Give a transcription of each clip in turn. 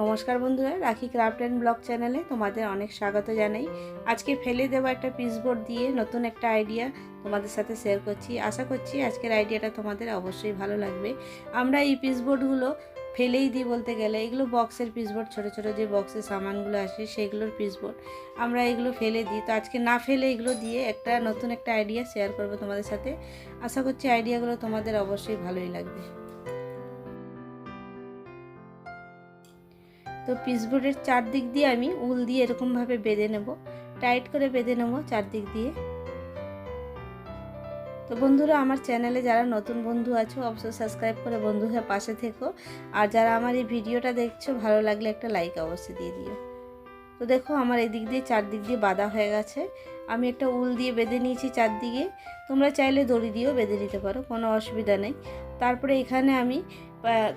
নমস্কার বন্ধুরা, রাখি ক্রাফট অ্যান্ড ব্লগ চ্যানেলে তোমাদের অনেক স্বাগত জানাই। আজকে ফেলে দেওয়া একটা পিসবোর্ড দিয়ে নতুন একটা আইডিয়া তোমাদের সাথে শেয়ার করছি। আশা করছি আজকের আইডিয়াটা তোমাদের অবশ্যই ভালো লাগবে। আমরা এই পিসবোর্ডগুলো ফেলেই দিই বলতে গেলে, এগুলো বক্সের পিসবোর্ড ছোটো ছোটো যে বক্সের সামানগুলো আসে সেগুলোর পিসবোর্ড আমরা এগুলো ফেলে দিই। তো আজকে না ফেলে এগুলো দিয়ে একটা নতুন একটা আইডিয়া শেয়ার করব তোমাদের সাথে। আশা করছি আইডিয়াগুলো তোমাদের অবশ্যই ভালোই লাগবে। তো পিসবোর্ডের চারদিক দিয়ে আমি উল দিয়ে এরকমভাবে বেঁধে নেব। টাইট করে বেঁধে নেব চারদিক দিয়ে। তো বন্ধুরা, আমার চ্যানেলে যারা নতুন বন্ধু আছো, অবশ্যই সাবস্ক্রাইব করে বন্ধু হয়ে পাশে থেকো। আর যারা আমার এই ভিডিওটা দেখছ, ভালো লাগলে একটা লাইক অবশ্যই দিয়ে দিও। তো দেখো, আমার এদিক দিয়ে চারদিক দিয়ে বাঁধা হয়ে গেছে। আমি একটা উল দিয়ে বেঁধে নিয়েছি চারদিকে। তোমরা চাইলে দড়ি দিয়েও বেঁধে নিতে পারো, কোনো অসুবিধা নেই। তারপরে এখানে আমি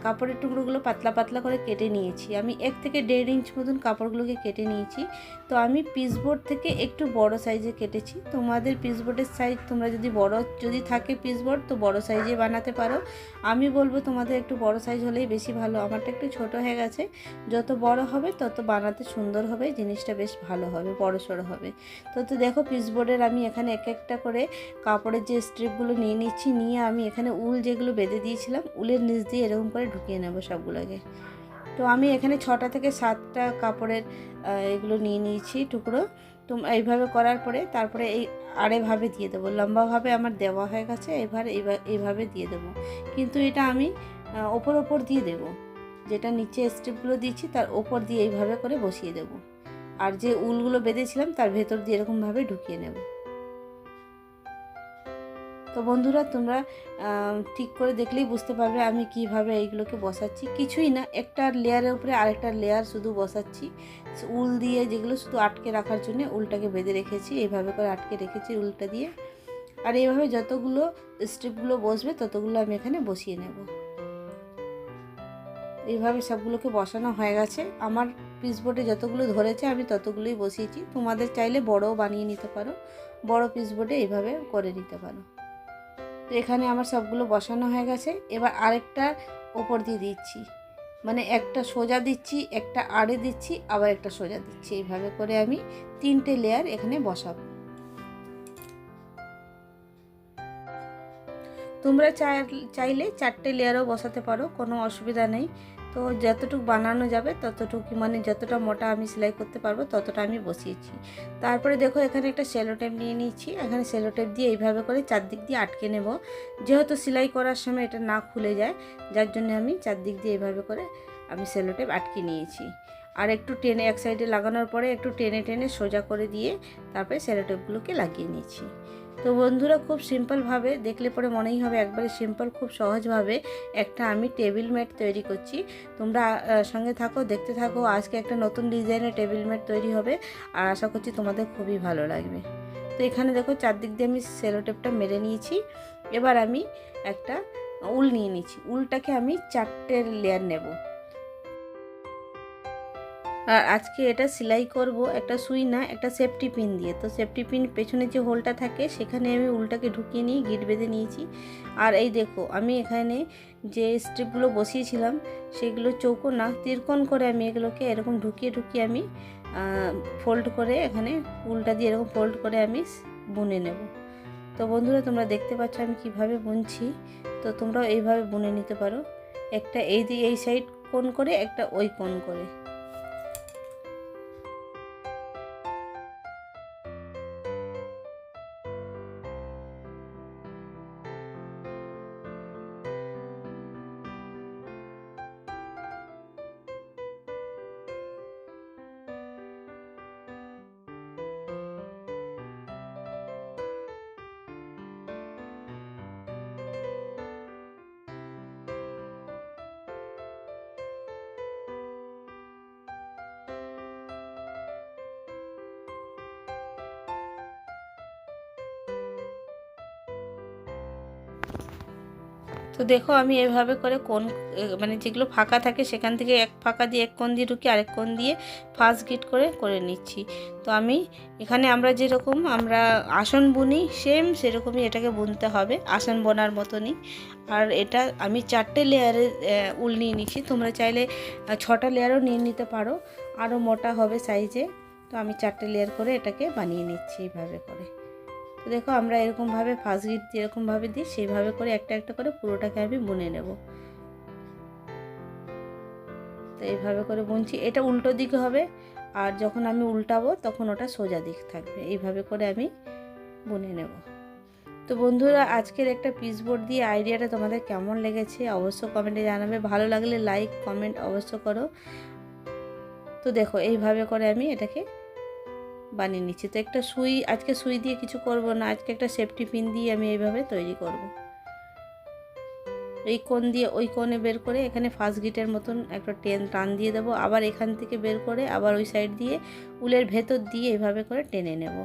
কাপড়ের টুকরোগুলো পাতলা পাতলা করে কেটে নিয়েছি। আমি এক থেকে দেড় ইঞ্চ মতন কাপড়গুলোকে কেটে নিয়েছি। তো আমি পিসবোর্ড থেকে একটু বড় সাইজে কেটেছি। তোমাদের পিসবোর্ডের সাইজ তোমরা যদি বড়, যদি থাকে পিসবোর্ড তো বড় সাইজে বানাতে পারো। আমি বলব তোমাদের একটু বড় সাইজ হলেই বেশি ভালো। আমারটা একটু ছোট হয়ে গেছে। যত বড় হবে, তত বানাতে সুন্দর হবে, জিনিসটা বেশ ভালো হবে, বড় সড়ো হবে। তো তো দেখো পিসবোর্ডের আমি এখানে এক একটা করে কাপড়ের যে স্ট্রিপগুলো নিয়ে নিচ্ছি, নিয়ে আমি এখানে উল যেগুলো বেঁধে দিয়েছিলাম, উলের নিচ দিয়ে এরকম করে ঢুকিয়ে নেব সবগুলোকে। তো আমি এখানে ছটা থেকে সাতটা কাপড়ের এগুলো নিয়ে নিয়েছি টুকরো। তো এইভাবে করার পরে তারপরে এই আড়েভাবে দিয়ে দেবো। লম্বাভাবে আমার দেওয়া হয়ে গেছে, এবার এইভাবে দিয়ে দেবো। কিন্তু এটা আমি ওপর ওপর দিয়ে দেবো। যেটা নিচে স্টেপগুলো দিয়েছি তার ওপর দিয়ে এইভাবে করে বসিয়ে দেবো। আর যে উলগুলো বেঁধেছিলাম তার ভেতর দিয়ে এরকমভাবে ঢুকিয়ে নেব। তো বন্ধুরা, তোমরা ঠিক করে দেখলেই বুঝতে পারবে আমি কীভাবে এইগুলোকে বসাচ্ছি। কিছুই না, একটা লেয়ারের উপরে আরেকটা লেয়ার শুধু বসাচ্ছি। উল দিয়ে যেগুলো শুধু আটকে রাখার জন্য উলটাকে বেঁধে রেখেছি, এইভাবে করে আটকে রেখেছি উলটা দিয়ে। আর এইভাবে যতগুলো স্ট্রিপগুলো বসবে, ততগুলো আমি এখানে বসিয়ে নেব। এইভাবে সবগুলোকে বসানো হয়ে গেছে। আমার পিসবোর্ডে যতগুলো ধরেছে, আমি ততগুলোই বসিয়েছি। তোমাদের চাইলে বড়ও বানিয়ে নিতে পারো, বড় পিসবোর্ডে এইভাবে করে নিতে পারো। তো এখানে আমার সবগুলো বসানো হয়ে গেছে। এবার আরেকটা ওপর দিয়ে দিচ্ছি। মানে একটা সোজা দিচ্ছি, একটা আড়ে দিচ্ছি, আবার একটা সোজা দিচ্ছি। এইভাবে করে আমি তিনটে লেয়ার এখানে বসাবো। তোমরা চাইলে চারটে লেয়ারও বসাতে পারো, কোনো অসুবিধা নেই। তো যতটুকু বানানো যাবে ততটুকু মানে যতটা মোটা আমি সেলাই করতে পারব ততটা আমি বসিয়েছি। তারপরে দেখো এখানে একটা সেলো টেপ নিয়ে নিয়েছি। এখানে সেলো টেপ দিয়ে এইভাবে করে চারদিক দিয়ে আটকে নেব। যেহেতু সেলাই করার সময় এটা না খুলে যায়, যার জন্য আমি চারদিক দিয়ে এইভাবে করে আমি সেলো টেপ আটকে নিয়েছি। আর একটু টেনে এক সাইডে লাগানোর পরে একটু টেনে টেনে সোজা করে দিয়ে তারপরে সেলো টেপগুলোকে লাগিয়ে নিয়েছি। তো বন্ধুরা খুব সিম্পলভাবে, দেখলে পরে মনেই হবে একবারে সিম্পল, খুব সহজভাবে একটা আমি টেবিল ম্যাট তৈরি করছি। তোমরা সঙ্গে থাকো, দেখতে থাকো, আজকে একটা নতুন ডিজাইনের টেবিল ম্যাট তৈরি হবে আর আশা করছি তোমাদের খুবই ভালো লাগবে। তো এখানে দেখো চারদিক দিয়ে আমি সেলোটেপটা মেরে নিয়েছি। এবার আমি একটা উল নিয়ে নিচ্ছি। উলটাকে আমি চারটে লেয়ার নেব। আর আজকে এটা সেলাই করব একটা সুই না, একটা সেফটি পিন দিয়ে। তো সেফটি পিন পেছনে যে হোলটা থাকে, সেখানে আমি উলটাকে ঢুকিয়ে নিয়ে গিট বেঁধে নিয়েছি। আর এই দেখো, আমি এখানে যে স্ট্রিপগুলো বসিয়েছিলাম, সেগুলো চৌকো না, তিরকোণ করে আমি এগুলোকে এরকম ঢুকিয়ে ঢুকিয়ে আমি ফোল্ড করে এখানে উলটা দিয়ে এরকম ফোল্ড করে আমি বুনে নেব। তো বন্ধুরা, তোমরা দেখতে পাচ্ছ আমি কীভাবে বুনছি। তো তোমরাও এইভাবে বুনে নিতে পারো। একটা এই দিয়ে এই সাইড কোন করে, একটা ওই কোণ করে। তো দেখো আমি এভাবে করে কোন মানে যেগুলো ফাঁকা থাকে সেখান থেকে এক ফাঁকা দিয়ে এক কোণ দিয়ে ঢুকি আরেক কোণ দিয়ে ফার্স্ট গিট করে করে নিচ্ছি। তো আমি এখানে আমরা যেরকম আমরা আসন বুনি সেম সেরকমই এটাকে বুনতে হবে, আসন বোনার মতনই। আর এটা আমি চারটে লেয়ারে উল নিয়ে নিচ্ছি। তোমরা চাইলে ছটা লেয়ারও নিয়ে নিতে পারো। আরও মোটা হবে সাইজে তো আমি চারটে লেয়ার করে এটাকে বানিয়ে নিচ্ছি এইভাবে করে। তো দেখো আমরা এরকমভাবে ফার্স্ট গিট যেরকমভাবে দিই, সেইভাবে করে একটা একটা করে পুরোটাকে আমি বুনে নেব। তো এইভাবে করে বুনছি। এটা উল্টো দিকে হবে, আর যখন আমি উল্টাবো তখন ওটা সোজা দিক থাকবে। এইভাবে করে আমি বুনে নেব। তো বন্ধুরা, আজকের একটা পিস বোর্ড দিয়ে আইডিয়াটা তোমাদের কেমন লেগেছে অবশ্য কমেন্টে জানাবে। ভালো লাগলে লাইক কমেন্ট অবশ্য করো। তো দেখো, এইভাবে করে আমি এটাকে বানিয়ে নিচ্ছি। তো একটা সুই, আজকে সুই দিয়ে কিছু করব না, আজকে একটা সেফটি পিন দিয়ে আমি এইভাবে তৈরি করব। এই কোণ দিয়ে, ওই কোণে বের করে এখানে ফার্স্ট গিটের মতন একটা টেন টান দিয়ে দেবো। আবার এখান থেকে বের করে আবার ওই সাইড দিয়ে উলের ভেতর দিয়ে এইভাবে করে টেনে নেব।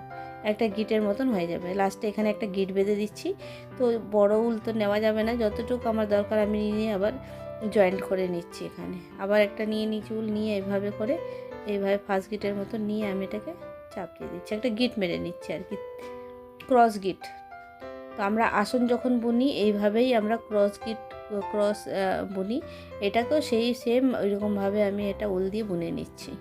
একটা গিটের মতন হয়ে যাবে। লাস্টে এখানে একটা গিট বেঁধে দিচ্ছি। তো বড় উল তো নেওয়া যাবে না। যতটুকু আমার দরকার আমি নিয়ে আবার জয়েন্ট করে নিচ্ছি এখানে। আবার একটা নিয়ে নিচ্ছি উল, নিয়ে এইভাবে করে এইভাবে ফার্স্ট গিটের মতন নিয়ে আমি এটাকে চাপিয়ে দিচ্ছে, একটা গিট মেরে নিচ্ছে আর কি ক্রস গিট তো আমরা আসন যখন বুনি, এইভাবেই আমরা ক্রস গিট ক্রস বুনি। এটাকেও সেই সেম ওইরকমভাবে আমি এটা উল দিয়ে বুনে নিচ্ছি।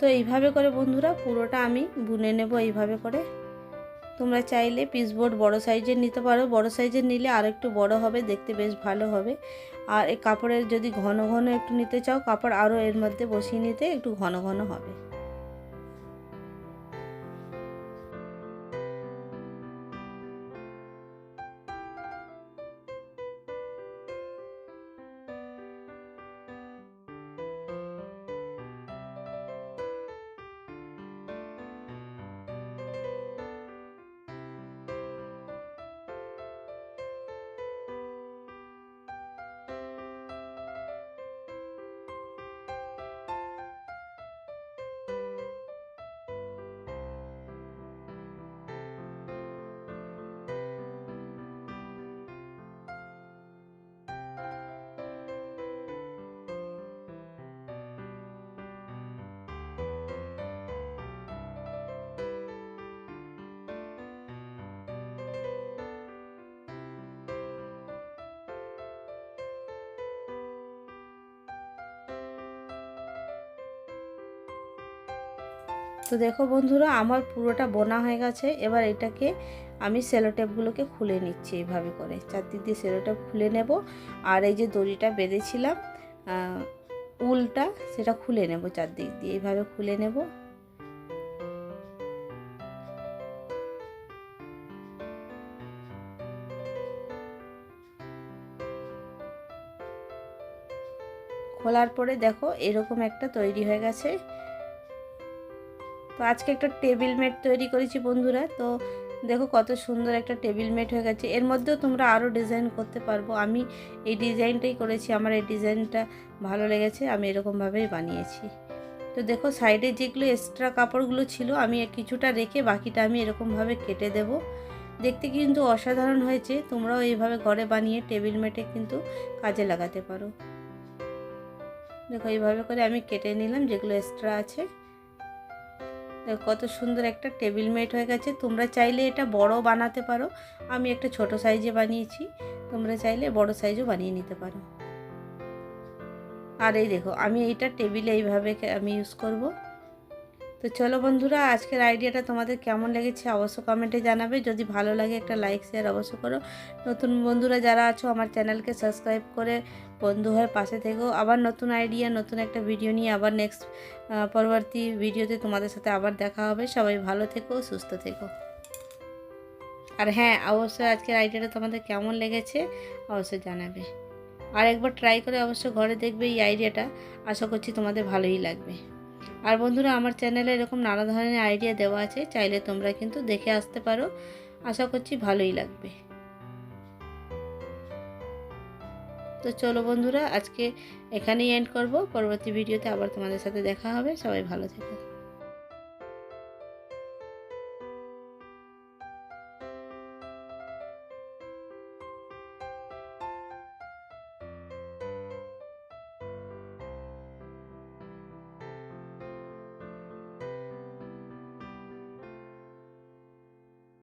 তো এইভাবে করে বন্ধুরা পুরোটা আমি বুনে নেব এইভাবে করে। তোমরা চাইলে পিসবোর্ড বড় সাইজের নিতে পারো। বড় সাইজের নিলে আর একটু বড় হবে, দেখতে বেশ ভালো হবে। আর এই কাপড়ের যদি ঘন ঘন একটু নিতে চাও, কাপড় আরও এর মধ্যে বসিয়ে নিতে একটু ঘন ঘন হবে। তো দেখো বন্ধুরা, আমার পুরোটা বোনা হয়ে গেছে। এবার এটাকে আমি সেলোটেপগুলোকে খুলে নিচ্ছি এইভাবে করে। চারদিক দিয়ে সেলোটেপ খুলে নেব। আর এই যে দড়িটা বেঁধেছিলাম উলটা, সেটা খুলে নেব চারদিক দিয়ে। এইভাবে খুলে নেব। খোলার পরে দেখো এরকম একটা তৈরি হয়ে গেছে। তো আজকে একটা টেবিল ম্যাট তৈরি করেছি বন্ধুরা। তো দেখো কত সুন্দর একটা টেবিল ম্যাট হয়ে গেছে। এর মধ্যেও তোমরা আরও ডিজাইন করতে পারব। আমি এই ডিজাইনটাই করেছি। আমার এই ডিজাইনটা ভালো লেগেছে। আমি এরকমভাবেই বানিয়েছি। তো দেখো সাইডে যেগুলো এক্সট্রা কাপড়গুলো ছিল, আমি কিছুটা রেখে বাকিটা আমি এরকমভাবে কেটে দেব। দেখতে কিন্তু অসাধারণ হয়েছে। তোমরাও এইভাবে ঘরে বানিয়ে টেবিল ম্যাটে কিন্তু কাজে লাগাতে পারো। দেখো এইভাবে করে আমি কেটে নিলাম যেগুলো এক্সট্রা আছে। কত সুন্দর একটা টেবিল মেট হয়ে গেছে। তোমরা চাইলে এটা বড় বানাতে পারো। আমি একটা ছোট সাইজে বানিয়েছি। তোমরা চাইলে বড় সাইজও বানিয়ে নিতে পারো। আর এই দেখো, আমি এটা টেবিলে এইভাবে আমি ইউজ করব। তো চলো বন্ধুরা, আজকের আইডিয়াটা তোমাদের কেমন লেগেছে অবশ্য কমেন্টে জানাবে। যদি ভালো লাগে একটা লাইক শেয়ার অবশ্য করো। নতুন বন্ধুরা যারা আছো, আমার চ্যানেলকে সাবস্ক্রাইব করে বন্ধু হয়ে পাশে থেকো। আবার নতুন আইডিয়া, নতুন একটা ভিডিও নিয়ে আবার নেক্সট পরবর্তী ভিডিওতে তোমাদের সাথে আবার দেখা হবে। সবাই ভালো থেকো, সুস্থ থেকো। আর হ্যাঁ অবশ্যই আজকের আইডিয়াটা তোমাদের কেমন লেগেছে অবশ্যই জানাবে। আর একবার ট্রাই করে অবশ্য ঘরে দেখবে এই আইডিয়াটা। আশা করছি তোমাদের ভালোই লাগবে। আর বন্ধুরা, আমার চ্যানেলে এরকম নানা ধরনের আইডিয়া দেওয়া আছে, চাইলে তোমরা কিন্তু দেখে আসতে পারো। আশা করছি ভালোই লাগবে। তো চলো বন্ধুরা, আজকে এখানেই এন্ড করব। পরবর্তী ভিডিওতে আবার তোমাদের সাথে দেখা হবে। সবাই ভালো থেকো।